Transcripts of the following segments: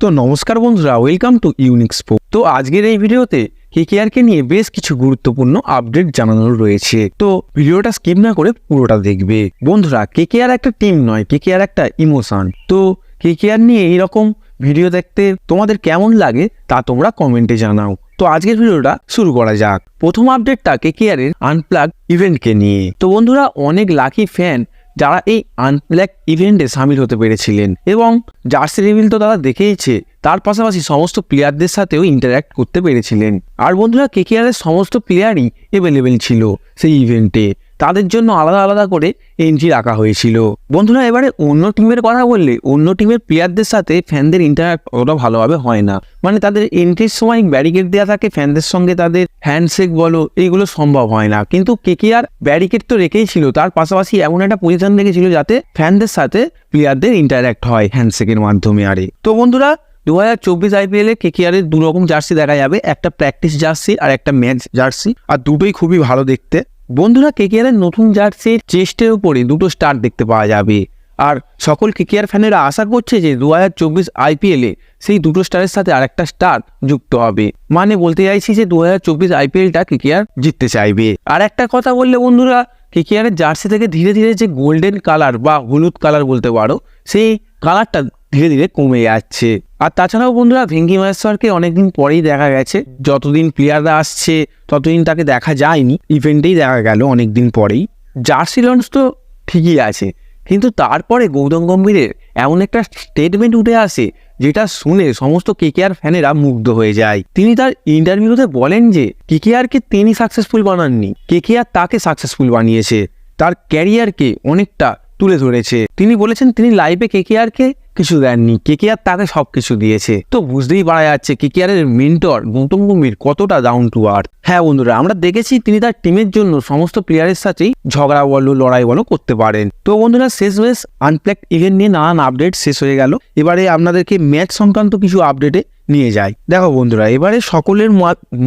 তো নমস্কার বন্ধুরা ওয়েলকাম টু ইউনিক্সপো তো আজকের এই ভিডিওতে কেকেআরকে নিয়ে বেশ কিছু গুরুত্বপূর্ণ আপডেট জানানোর রয়েছে। তো ভিডিওটা স্কিপ না করে পুরোটা দেখবে। বন্ধুরা কেকেআর একটা টিম নয় কেকেআর একটা ইমোশন তো কেকেআর নিয়ে এইরকম ভিডিও দেখতে তোমাদের কেমন লাগে তা তোমরা কমেন্টে জানাও। তো আজকের ভিডিওটা শুরু করা যাক। প্রথম আপডেটটা কেকেআর এর আনপ্লাগ ইভেন্টকে নিয়ে। তো বন্ধুরা, অনেক লাকি ফ্যান যারা এই আনপ্ল্যাক ইভেন্টে সামিল হতে পেরেছিলেন এবং জার্সি রিভিল তো তারা দেখেইছে, তার পাশাপাশি সমস্ত প্লেয়ারদের সাথেও ইন্টারাক্ট করতে পেরেছিলেন। আর বন্ধুরা কেকেআরের সমস্ত প্লেয়ারই অ্যাভেলেবেল ছিল সেই ইভেন্টে তাদের জন্য আলাদা আলাদা করে এন্ট্রি রাখা হয়েছিল। বন্ধুরা, এবারে অন্য টিমের কথা বললে, অন্য টিমের প্লেয়ারদের সাথে ফ্যানদের ইন্টারাক্ট অতটা ভালোভাবে হয় না। মানে তাদের এন্ট্রির সময় ব্যারিকেড দেওয়া থাকে ফ্যানদের সঙ্গে তাদের হ্যান্ডশেক বলো, এইগুলো সম্ভব হয় না। কিন্তু কেকেআর ব্যারিকেড তো রেখেই ছিল, তার পাশাপাশি এমন একটা পজিশন রেখেছিল যাতে ফ্যানদের সাথে প্লেয়ারদের ইন্টারাক্ট হয় হ্যান্ডশেকের মাধ্যমে আরে। তো বন্ধুরা দু হাজার চব্বিশ আইপিএলে কেকেআরের দু রকম জার্সি দেখা যাবে, একটা প্র্যাকটিস জার্সি আর একটা ম্যাচ জার্সি আর দুটোই খুবই ভালো দেখতে। বন্ধুরা কেকেআরের নতুন জার্সির চেস্টের উপরে দুটো স্টার দেখতে পাওয়া যাবে। আর সকল কেকেআর ফ্যানেরা আশা করছে যে দু হাজার চব্বিশ আইপিএলে সেই দুটো স্টারের সাথে আরেকটা স্টার যুক্ত হবে। মানে বলতে চাইছি যে দু হাজার চব্বিশ আইপিএলটা কেকেআর জিততে চাইবে। আর একটা কথা বললে বন্ধুরা কেকেআরের জার্সি থেকে ধীরে ধীরে যে গোল্ডেন কালার বা হলুদ কালার বলতে পারো, সেই কালারটা ধীরে ধীরে কমে যাচ্ছে। আর তাছাড়াও বন্ধুরা, ভেঙ্কি মহেশ্বরকে অনেকদিন পরেই দেখা গেছে। যতদিন প্লেয়াররা আসছে, ততদিন তাকে দেখা যায়নি। ইভেন্টেই দেখা গেল অনেকদিন পরেই। জার্সি লঞ্চ তো ঠিকই আছে, কিন্তু তারপরে গৌতম গম্ভীরের এমন একটা স্টেটমেন্ট উঠে আসে, যেটা শুনে সমস্ত কেকেআর ফ্যানেরা মুগ্ধ হয়ে যায়। তিনি তার ইন্টারভিউতে বলেন যে কেকেআরকে তিনি সাকসেসফুল বানাননি। কেকেআর তাকে সাকসেসফুল বানিয়েছে। তার ক্যারিয়ারকে অনেকটা তুলে ধরেছে। তিনি বলেছেন, তিনি লাইফে কেকেআরকে কিছু দেননি। কে কেকেআর তাকে সব কিছু দিয়েছে। তো বুঝতেই পারা যাচ্ছে কেকেআরের মেন্টর গৌতম গম্ভীর কতটা ডাউন টু আর্থ হ্যাঁ বন্ধুরা, আমরা দেখেছি তিনি তার টিমের জন্য সমস্ত প্লেয়ারের সাথেই ঝগড়া বলো, লড়াই বলো করতে পারেন। তো বন্ধুরা, শেষ বেশ আনপ্ল্যাক ইভেন্ট নিয়ে নানান আপডেট শেষ হয়ে গেল। এবারে আপনাদেরকে ম্যাচ সংক্রান্ত কিছু আপডেটে নিয়ে যায় দেখো বন্ধুরা, এবারে সকলের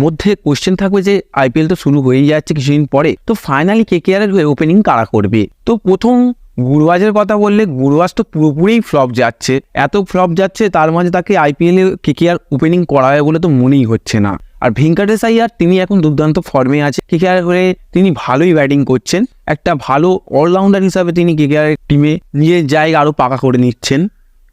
মধ্যে কোশ্চেন থাকবে যে আইপিএল তো শুরু হয়েই যাচ্ছে কিছুদিন পরে। তো ফাইনালি কেকেআর এর ওপেনিং কারা করবে? তো প্রথম গুরবাজের কথা বললে গুরবাজ তো পুরোপুরি ফ্লপ যাচ্ছে। এত ফ্লপ যাচ্ছে, তার মাঝে তাকে আইপিএল কেকেআর ওপেনিং করাবে বলে তো মনেই হচ্ছে না। আর ভেঙ্কটেশ আইয়ার তিনি এখন দুর্দান্ত ফর্মে আছে কেকেআর হয়ে তিনি ভালোই ব্যাটিং করছেন। একটা ভালো অলরাউন্ডার হিসাবে তিনি কেকেআর টিমে নিজের জায়গা আরও পাকা করে নিচ্ছেন।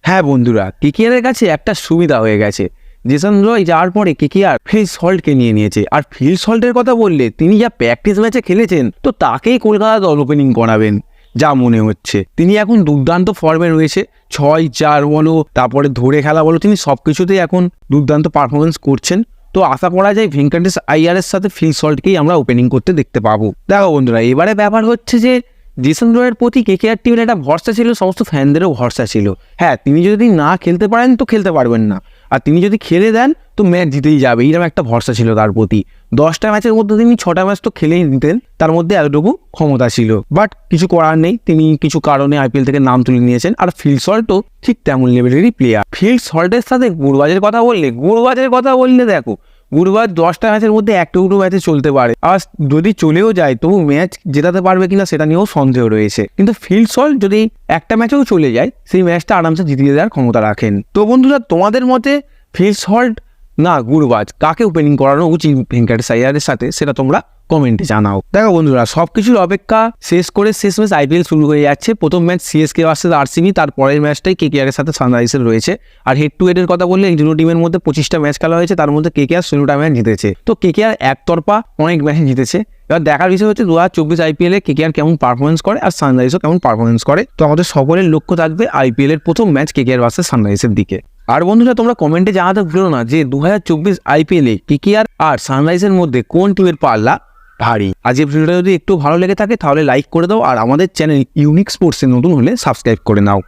হ্যাঁ বন্ধুরা, কে কেকেআরের কাছে একটা সুবিধা হয়ে গেছে। জেসন রয় যাওয়ার পরে কেকেআর ফিল সল্টকে নিয়ে নিয়েছে। আর ফিল সল্টের কথা বললে তিনি যা প্র্যাকটিস ম্যাচে খেলেছেন, তো তাকেই কলকাতা দল ওপেনিং করাবেন। যা মনে হচ্ছে। তিনি এখন দুর্দান্ত ফর্মে রয়েছে, ছয়, চার বলো তারপরে ধরে খেলা বলো, তিনি সব কিছুতেই এখন দুর্দান্ত পারফরমেন্স করছেন। তো আশা করা যায় ভেঙ্কটেশ আইয়ারের সাথে ফিল সল্টকেই আমরা ওপেনিং করতে দেখতে পাবো। দেখো বন্ধুরা, এবারে ব্যাপার হচ্ছে যে জেসন রয়ের প্রতি কেকেআর টিমের একটা ভরসা ছিল, সমস্ত ফ্যানদেরও ভরসা ছিল। হ্যাঁ তিনি যদি না খেলতে পারেন তো খেলতে পারবেন না। আর তিনি যদি খেলে দেন তো ম্যাচ জিতেই যাবে এইরকম একটা ভরসা ছিল তার প্রতি। দশটা ম্যাচের মধ্যে তিনি ছটা ম্যাচ তো খেলেই নিতেন তার মধ্যে এতটুকু ক্ষমতা ছিল। বাট কিছু করার নেই, তিনি কিছু কারণে আইপিএল থেকে নাম তুলে নিয়েছেন, আর ফিল্ড সল্টও ঠিক তেমন লেভেলেরই প্লেয়ার ফিল্ড সল্টের সাথে গুরবাজের কথা বললে, গুরবাজের কথা বললে দেখো গুরুবার দশটা ম্যাচের মধ্যে একটা দুটো ম্যাচে চলতে পারে। আর যদি চলেও যায়, তবু ম্যাচ জেতাতে পারবে কিনা সেটা নিয়েও সন্দেহ রয়েছে। কিন্তু ফিল্ড সল্ট যদি একটা ম্যাচেও চলে যায়, সেই ম্যাচটা আরামসে জিতিয়ে দেওয়ার ক্ষমতা রাখেন। তো বন্ধুরা, তোমাদের মতে ফিল্ড সল্ট না, গুরবাজ, কাকে ওপেনিং করানো উচিত ভেঙ্কটেশ আইয়ারের সাথে? সেটা তোমরা কমেন্টে জানাও। দেখো বন্ধুরা সব কিছুর অপেক্ষা শেষ করে শেষ ম্যাচ আইপিএল শুরু হয়ে যাচ্ছে। প্রথম ম্যাচ সিএসকে ভার্সেস আরসিবি তার পরের ম্যাচটাই কেকেআর এর সাথে সানরাইজের রয়েছে। আর হেড টু হেডের কথা বললে এই দুটো টিমের মধ্যে পঁচিশটা ম্যাচ খেলা হয়েছে, তার মধ্যে কে কেকেআর ষোলোটা ম্যাচ জিতেছে। তো কে কেকেআর একতরফা অনেক ম্যাচ জিতেছে। এবার দেখার বিষয় হচ্ছে দু হাজার চব্বিশ আইপিএল এ কেকেআর কেমন পারফরমেন্স করে আর সানরাইজও কেমন পারফরমেন্স করে? তো আমাদের সকলের লক্ষ্য থাকবে আইপিএল এর প্রথম ম্যাচ কেকেআর ভার্সেস সানরাইজের দিকে। আর বন্ধুরা, তোমরা কমেন্টে জানাতে ভুলো না যে দু হাজার চব্বিশ আইপিএলে কেকেআর আর সানরাইজের মধ্যে কোন টিমের পাল্লা ভারী। আজ এই ভিডিওটা যদি একটু ভালো লেগে থাকে, তাহলে লাইক করে দাও আর আমাদের চ্যানেল ইউনিক স্পোর্টসে নতুন হলে সাবস্ক্রাইব করে নাও।